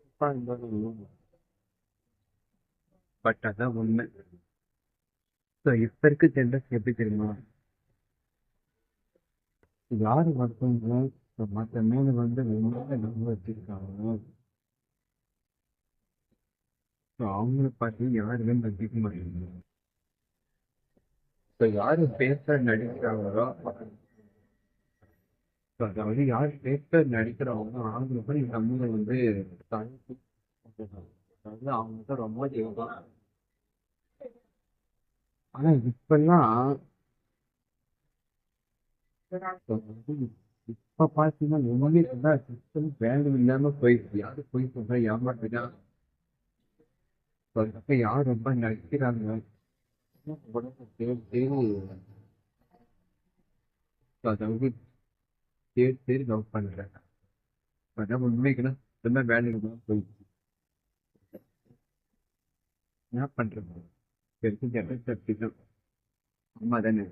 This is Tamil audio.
தப்பா இருந்தாலும் பட் அதான் உண்மை. ஸோ இப்போ இருக்க ஜென்ரேஷன் எப்படி தெரியுமா? யார் ஒருத்தவங்க இப்போ மற்ற மேல வந்து ரொம்ப நம்ப வச்சிருக்காங்க? ஸோ அவங்கள பார்த்து யாருமே மதிக்க மாட்டேங்குது. ஸோ யார் பேச நடிக்கிறாங்களோ அதாவது யார் பேச நடிக்கிறவங்க அவங்க போய் நம்மளை வந்து தாழ்த்தி அதாவது அவங்க ரொம்ப ஜெயிப்பாங்க ஆனா இப்பெல்லாம் இப்ப வந்து இப்ப பாத்தீங்கன்னா உங்களுக்கு சிஸ்டம் வேல்யூ இல்லாம போயிடுச்சு. யாரு போய் சொல்ற ஏமாத்துனா அதுக்கப்புறம் யார் ரொம்ப நடிக்கிறாங்க? உடம்பு அதாவது தேடி தேடி லவ் பண்றேன். நம்ம உண்மைக்குன்னா ரொம்ப வேலைக்கு தான் போயிடுச்சு என்ன பண்றது? பெருசு ஜெனரேட் அப்படிதான் அம்மா தானே